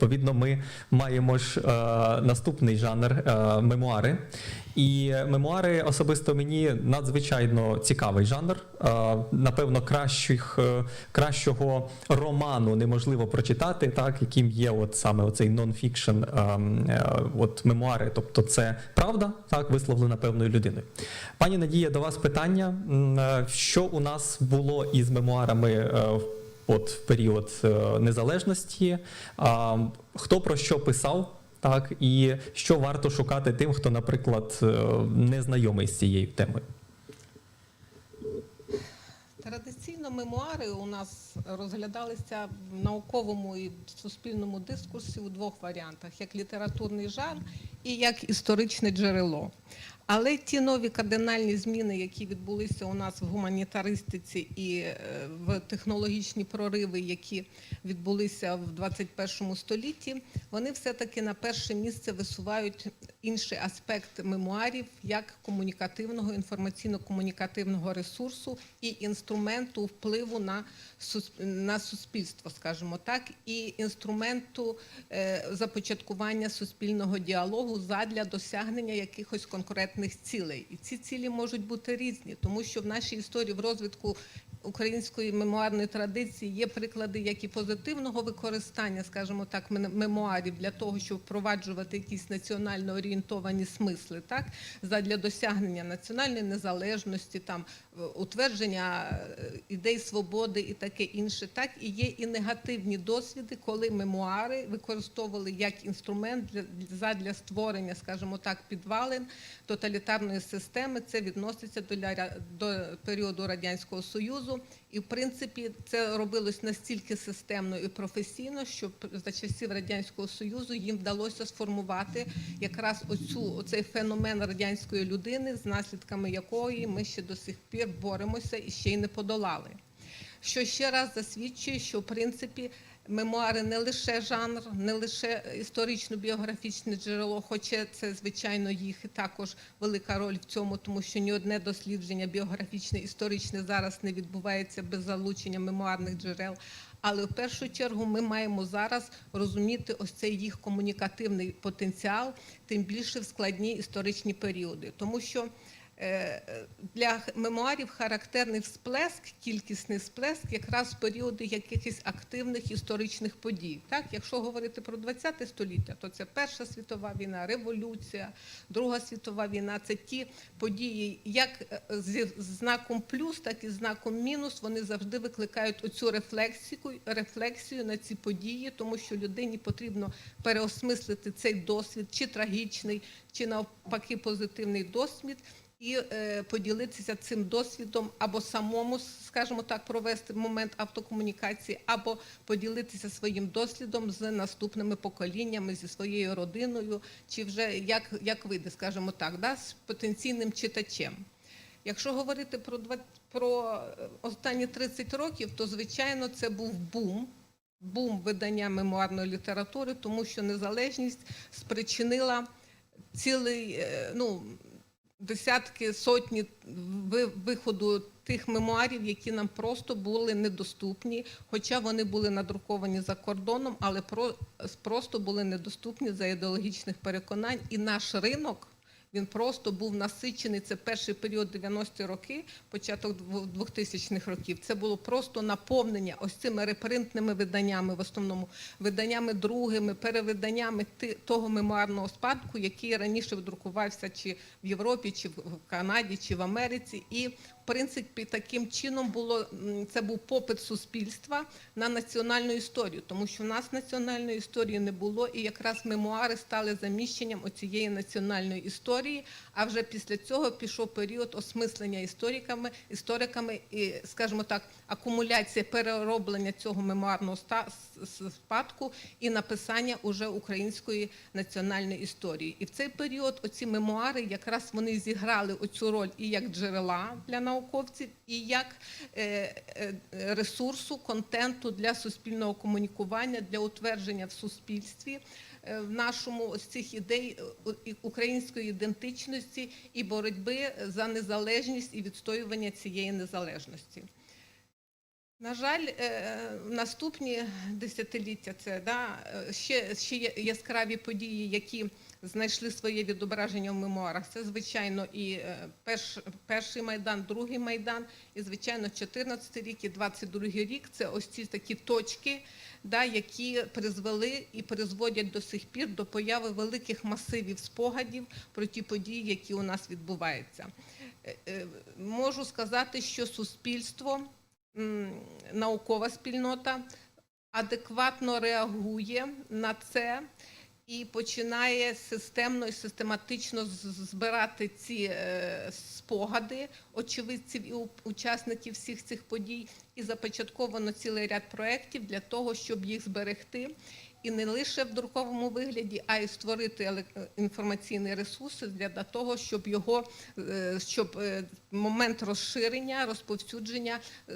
Відповідно, ми маємо ж е, наступний жанр е, мемуари. І мемуари особисто мені надзвичайно цікавий жанр. Е, напевно, кращих, е, кращого роману неможливо прочитати, так, яким є от саме оцей нон-фікшн, е, е, от мемуари. Тобто, це правда, так, висловлена певною людиною. Пані Надія, до вас питання. Е, Що у нас було із мемуарами? е, в от в період е, незалежності, хто про що писав, так і що варто шукати тим, хто, наприклад, е, не знайомий з цією темою. Традиційно мемуари у нас розглядалися в науковому і суспільному дискурсі у двох варіантах: як літературний жанр і як історичне джерело. Але ті нові кардинальні зміни, які відбулися у нас в гуманітаристиці і е, в технологічні прориви, які відбулися в 21 столітті, вони все-таки на перше місце висувають інший аспект мемуарів як комунікативного, інформаційно-комунікативного ресурсу і інструменту впливу на, на суспільство, скажімо так, і інструменту е, започаткування суспільного діалогу задля досягнення якихось конкретних цілей. І ці цілі можуть бути різні, тому що в нашій історії в розвитку української мемуарної традиції є приклади як і позитивного використання, скажімо так, мемуарів для того, щоб впроваджувати якісь національно орієнтовані смисли, так задля досягнення національної незалежності, там е, утвердження е, ідей свободи і таке інше. Так і є і негативні досвіди, коли мемуари використовували як інструмент для задля створення, скажімо так, підвалин тоталітарної системи. Це відноситься до, до періоду радянського союзу. І в принципі це робилось настільки системно і професійно, що за часів радянського союзу їм вдалося сформувати якраз оцю оцей феномен радянської людини, з наслідками якої ми ще до сих пір боремося і ще й не подолали. Що ще раз засвідчує, що в принципі мемуари не лише жанр, не лише історично-біографічне джерело, хоча це звичайно їх також велика роль в цьому, тому що ні одне дослідження біографічне, історичне зараз не відбувається без залучення мемуарних джерел. Але в першу чергу ми маємо зараз розуміти ось цей їх комунікативний потенціал, тим більше в складні історичні періоди, тому що для мемуарів характерний всплеск, кількісний всплеск, якраз в періоди якихось активних історичних подій. Так, якщо говорити про ХХ століття, то це Перша світова війна, революція, Друга світова війна. Це ті події, як е, зі знаком плюс, так і знаком мінус. Вони завжди викликають оцю рефлексію, рефлексію на ці події, тому що людині потрібно переосмислити цей досвід, чи трагічний, чи навпаки позитивний досвід і е, поділитися цим досвідом або самому, скажімо так, провести момент автокомунікації, або поділитися своїм досвідом з наступними поколіннями, зі своєю родиною, чи вже як, як вийде, скажімо так, да, з потенційним читачем. Якщо говорити про, два- про е, останні 30 років, то звичайно це був бум. Бум видання мемуарної літератури, тому що незалежність спричинила цілий, е, ну, десятки, сотні ви- виходу тих мемуарів, які нам просто були недоступні, хоча вони були надруковані за кордоном, але про, просто були недоступні за ідеологічних переконань. І наш ринок він просто був насичений. Це перший період 90-ті роки, початок 2000-х років. Це було просто наповнення ось цими репринтними виданнями, в основному виданнями другими, перевиданнями того мемуарного спадку, який раніше друкувався чи в Європі, чи в Канаді, чи в Америці. І принципі таким чином було це був попит суспільства на національну історію, тому що в нас національної історії не було, і якраз мемуари стали заміщенням оцієї національної історії. А вже після цього пішов період осмислення істориками, істориками і, скажімо так, акумуляція перероблення цього мемуарного спадку і написання уже української національної історії. І в цей період оці мемуари якраз вони зіграли оцю роль і як джерела для науковців, і як е, е, ресурсу, контенту для суспільного комунікування, для утвердження в суспільстві е, в нашому ось цих ідей української ідентичності і боротьби за незалежність і відстоювання цієї незалежності. На жаль, наступні десятиліття це да, ще, ще яскраві події, які знайшли своє відображення в мемуарах. Це, звичайно, і е, перш, перший майдан, другий майдан, і, звичайно, 14 рік і 22 рік. Це ось ці такі точки, да, які призвели і призводять до сих пір до появи великих масивів спогадів про ті події, які у нас відбуваються. Е, е, Можу сказати, що суспільство наукова спільнота адекватно реагує на це і починає системно і систематично збирати ці е, спогади очевидців і учасників всіх цих подій. І започатковано цілий ряд проєктів для того, щоб їх зберегти. І не лише в друковому вигляді, а й створити еле- інформаційні ресурси для того, щоб його е, щоб е, момент розширення, розповсюдження, е,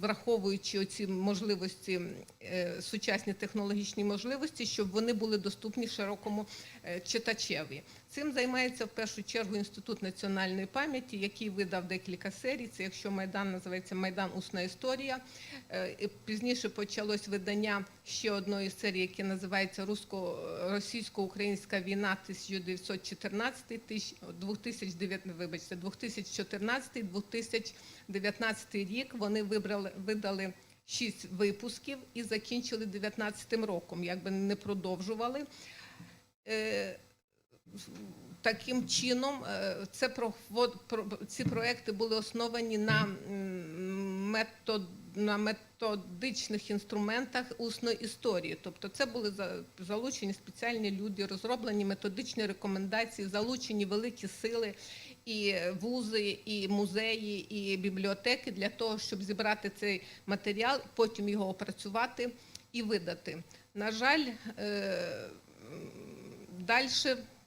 враховуючи оці можливості, е, сучасні технологічні можливості, щоб вони були доступні широкому е, читачеві. Цим займається в першу чергу Інститут національної пам'яті, який видав декілька серій. Це якщо Майдан називається Майдан Усна історія. Е, Пізніше почалось видання ще одної серії, яка називається Російсько-Українська війна 1914 тисяч- 2009, вибачте, 2014-2019 рік. Вони вибрали видали шість випусків і закінчили 19 роком, якби не продовжували. Е, Таким чином, е, це ці проекти були основані на метод, на методичних інструментах усної історії. Тобто, це були за- залучені спеціальні люди, розроблені методичні рекомендації, залучені великі сили і вузи, і музеї, і бібліотеки для того, щоб зібрати цей матеріал, потім його опрацювати і видати. На жаль, е, Далі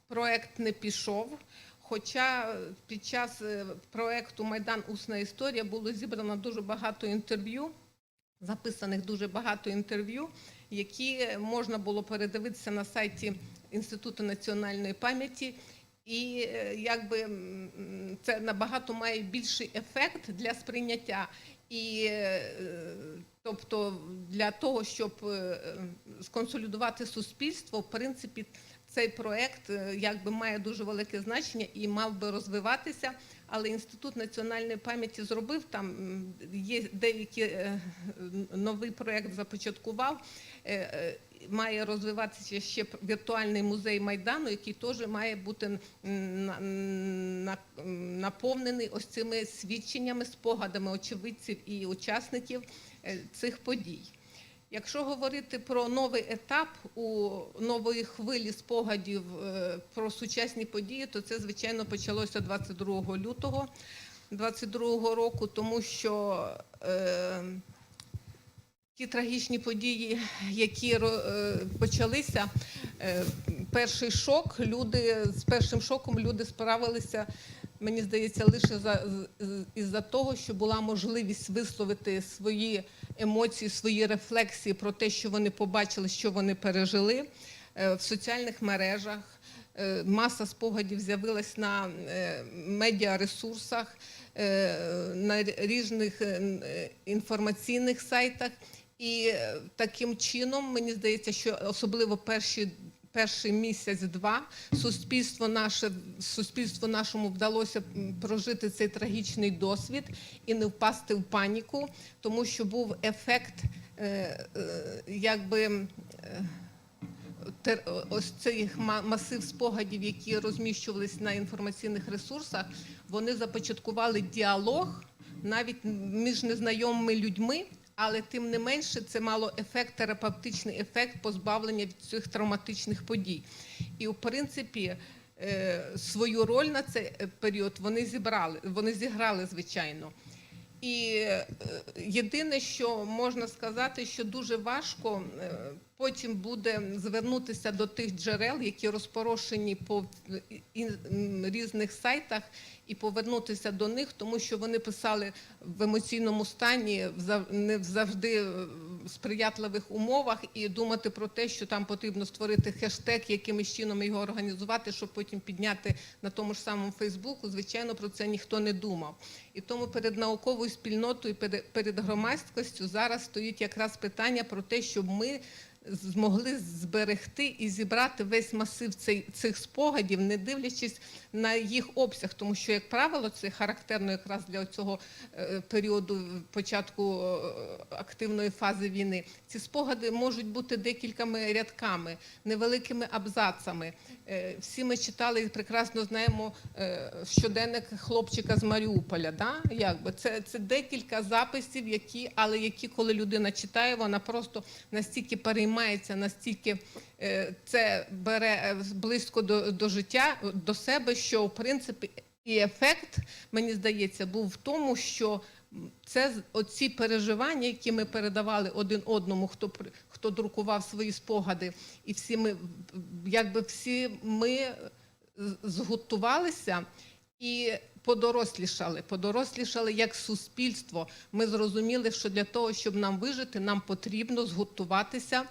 проект не пішов. Хоча під час е, проекту Майдан Усна історія було зібрано дуже багато інтерв'ю, записаних дуже багато інтерв'ю, які можна було передивитися на сайті Інституту національної пам'яті. І е, якби це набагато має більший ефект для сприйняття. І е, тобто для того, щоб е, сконсолідувати суспільство, в принципі, цей проект е, якби має дуже велике значення і мав би розвиватися. Але інститут національної пам'яті зробив там є деякі е, новий проект започаткував. Е, Має розвиватися ще віртуальний музей майдану, який теж має бути наповнений ось цими свідченнями, спогадами очевидців і учасників цих подій. Якщо говорити про новий етап у нової хвилі спогадів е, про сучасні події, то це звичайно почалося 22 лютого 22 року, тому що е, ті трагічні події, які е, почалися, е, перший шок, люди з першим шоком люди справилися. Мені здається, лише за із-за того, що була можливість висловити свої емоції, свої рефлексії про те, що вони побачили, що вони пережили Е, в соціальних мережах. е, Маса спогадів з'явилась на е, медіаресурсах, на різних інформаційних сайтах. І таким чином, мені здається, що особливо перші. Перший місяць-два суспільство наше суспільству нашому вдалося прожити цей трагічний досвід і не впасти в паніку, тому що був ефект, е, е, якби е, ось цей ма- масив спогадів, які розміщувались на інформаційних ресурсах, вони започаткували діалог навіть між незнайомими людьми. Але тим не менше це мало ефект, терапевтичний ефект позбавлення від цих травматичних подій. І в принципі е, свою роль на цей е, період вони зібрали, вони зіграли, звичайно. І е, єдине, що можна сказати, що дуже важко Потім буде звернутися до тих джерел, які розпорошені по різних сайтах, і повернутися до них, тому що вони писали в емоційному стані, в не завжди е, сприятливих умовах, і думати про те, що там потрібно створити хештег, якимось чином його організувати, щоб потім підняти на тому ж самому Фейсбуку. Звичайно, про це ніхто не думав. І тому перед науковою спільнотою, перед громадськістю зараз стоїть якраз питання про те, щоб ми змогли зберегти і зібрати весь масив цей, цих спогадів, не дивлячись на їх обсяг, тому що, як правило, це характерно якраз для цього е, періоду початку е, активної фази війни. Ці спогади можуть бути декількома рядками, невеликими абзацами. Е, Всі ми читали і прекрасно знаємо щоденник хлопчика з Маріуполя. Да? Якби це, це декілька записів, які, але які, коли людина читає, вона просто настільки переймається, настільки е, це бере е, близько до, до життя, до себе, що в принципі і ефект, мені здається, був в тому, що це оці переживання, які ми передавали один одному, хто хто друкував свої спогади, і всі ми, якби всі ми згуртувалися і подорослішали. Подорослішали як суспільство. Ми зрозуміли, що для того, щоб нам вижити, нам потрібно згуртуватися.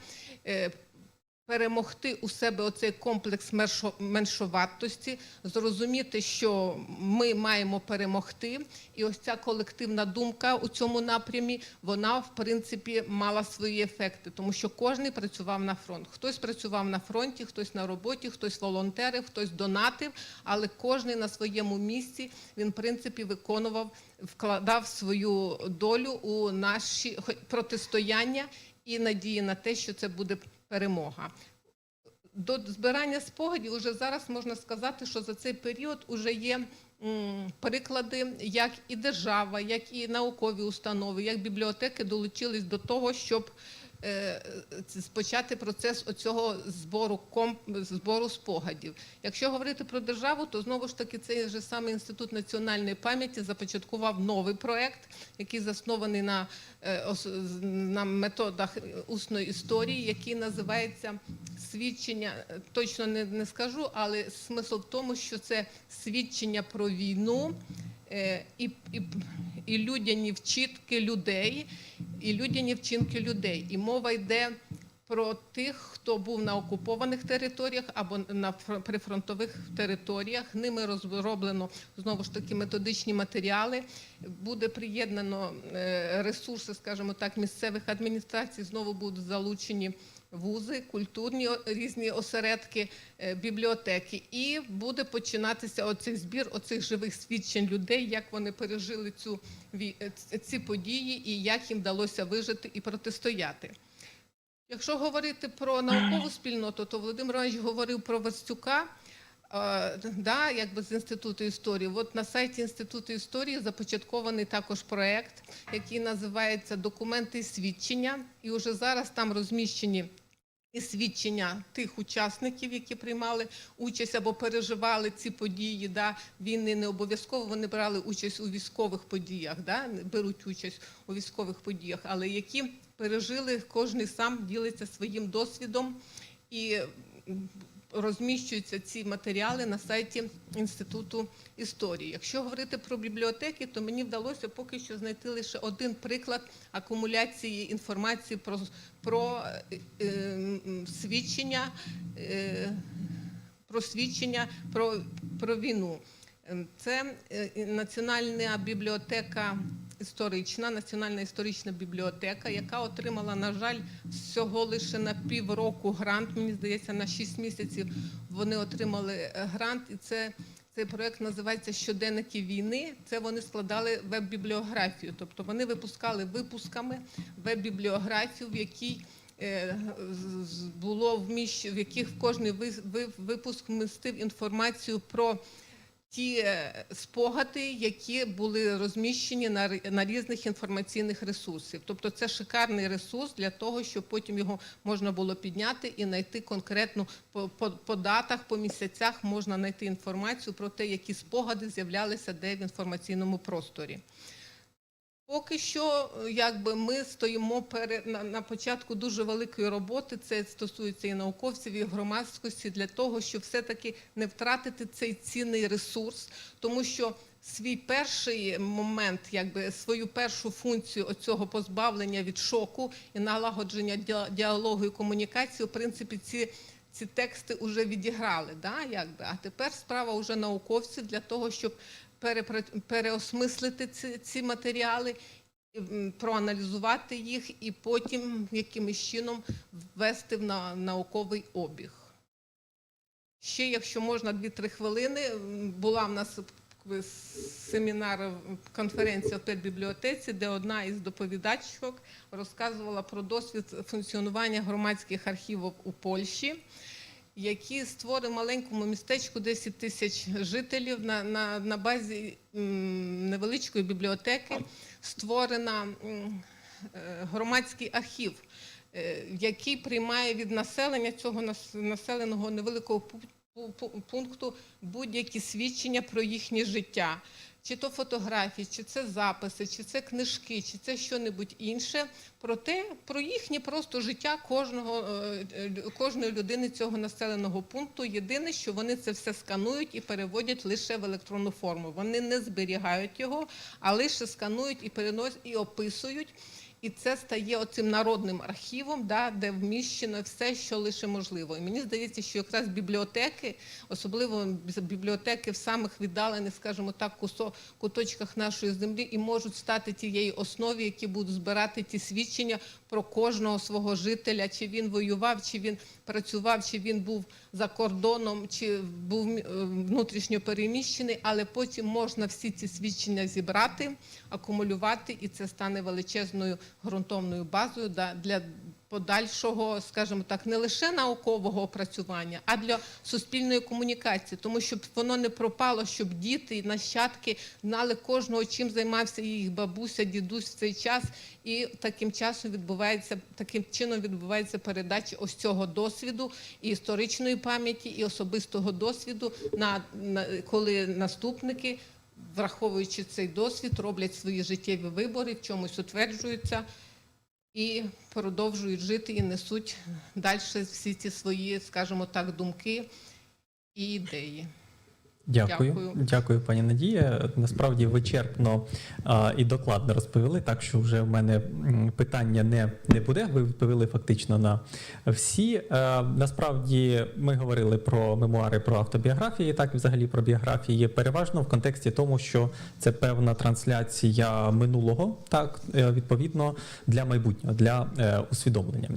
Перемогти у себе оцей комплекс меншо- меншовартості, зрозуміти, що ми маємо перемогти, і ось ця колективна думка у цьому напрямі, вона в принципі мала свої ефекти, тому що кожен працював на фронт. Хтось працював на фронті, хтось на роботі, хтось волонтерив, хтось донатив, але кожен на своєму місці він в принципі виконував, вкладав свою долю у наші протистояння і надії на те, що це буде перемога. До збирання спогадів вже зараз можна сказати, що за цей період вже є приклади, як і держава, як і наукові установи, як бібліотеки долучились до того, щоб е, почати процес оцього збору комп, збору спогадів. Якщо говорити про державу, то знову ж таки цей же самий інститут національної пам'яті започаткував новий проект, який заснований на, е, на методах усної історії, який називається свідчення. е, Точно не, не скажу, але смисл в тому, що це свідчення про війну. е, І, і, і людяні вчитки людей, і людяні вчинки людей. І мова йде про тих, хто був на окупованих територіях або на фр- прифронтових територіях. Ними розроблено знову ж таки методичні матеріали. Буде приєднано е, ресурси, скажімо так, місцевих адміністрацій. Знову будуть залучені вузи, культурні різні осередки, е, бібліотеки. І буде починатися оцей збір оцих живих свідчень людей, як вони пережили цю е, ц- ці події і як їм вдалося вижити і протистояти. Якщо говорити про наукову спільноту, то Володимир Іванович говорив про Вастюка, е, да, якби з інституту історії. От на сайті інституту історії започаткований також проект, який називається Документи свідчення. І вже зараз там розміщені і свідчення тих учасників, які приймали участь або переживали ці події. Да, війни не обов'язково вони брали участь у військових подіях, да, беруть участь у військових подіях, але які пережили, кожен сам ділиться своїм досвідом і розміщуються ці матеріали на сайті Інституту історії. Якщо говорити про бібліотеки, то мені вдалося поки що знайти лише один приклад акумуляції інформації про, про е, свідчення. Е, про свідчення про, про війну. Ем, Це е, Національна бібліотека історична, Національна історична бібліотека, яка отримала, на жаль, всього лише на півроку грант. Мені здається, на 6 місяців вони отримали е, грант, і це. Цей проект називається Щоденники війни. Це вони складали веб-бібліографію, тобто вони випускали випусками веб-бібліографію, в якій е, було вміщ, в яких кожний ви- ви- випуск містив інформацію про ті е, спогади, які були розміщені на, на різних інформаційних ресурсах. Тобто це шикарний ресурс для того, щоб потім його можна було підняти і знайти конкретно по, по, по датах, по місяцях можна знайти інформацію про те, які спогади з'являлися де в інформаційному просторі. Поки що, е, якби ми стоїмо пере, на, на початку дуже великої роботи. Це стосується і науковців, і громадськості для того, щоб все-таки не втратити цей цінний ресурс, тому що свій перший момент, якби свою першу функцію оцього позбавлення від шоку і налагодження діалогу і комунікації, в принципі, ці. Ці тексти вже відіграли, да, якби. а тепер справа вже науковців для того, щоб переосмислити ці, ці матеріали, проаналізувати їх і потім якимось чином ввести в на, науковий обіг. Ще, якщо можна, 2-3 хвилини. Була в нас семінар, конференція в педбібліотеці, де одна із доповідачок розказувала про досвід функціонування громадських архівів у Польщі які створив маленькому містечку 10 тисяч жителів на, на, на базі м, невеличкої бібліотеки створена м, е, громадський архів, е, який приймає від населення цього нас- населеного невеликого пу- пу- пу- пункту будь-які свідчення про їхнє життя. Чи то фотографії, чи це записи, чи це книжки, чи це що-небудь інше, про те, про їхнє просто життя кожного, е, е, кожної людини цього населеного пункту. Єдине, що вони це все сканують і переводять лише в електронну форму. Вони не зберігають його, а лише сканують і переносять і описують. І це стає оцим народним архівом, да, де вміщено все, що лише можливо. І мені здається, що якраз бібліотеки, особливо бі- бібліотеки в самих віддалених, скажімо так, кусо- куточках нашої землі, і можуть стати тією основі, які будуть збирати ті свідчення про кожного свого жителя, чи він воював, чи він працював, чи він був за кордоном, чи був е, внутрішньо переміщений, але потім можна всі ці свідчення зібрати, акумулювати, і це стане величезною ґрунтовною базою для подальшого, скажімо так, не лише наукового опрацювання, а для суспільної комунікації, тому щоб воно не пропало, щоб діти і нащадки знали кожного, чим займався їх бабуся, дідусь в цей час, і таким часом відбувається таким чином відбувається передача ось цього досвіду і історичної пам'яті, і особистого досвіду, на, на коли наступники. Враховуючи цей досвід, роблять свої життєві вибори, в чомусь утверджуються і продовжують жити і несуть далі всі ці свої, скажімо так, думки і ідеї. Дякую. Дякую. Дякую, пані Надія. Насправді вичерпно а, і докладно розповіли, так що вже в мене питання не, не буде. Ви відповіли фактично на всі. Е, насправді ми говорили про мемуари, про автобіографії, так і взагалі про біографії. Переважно в контексті тому, що це певна трансляція минулого, так е, відповідно для майбутнього, для е, усвідомлення.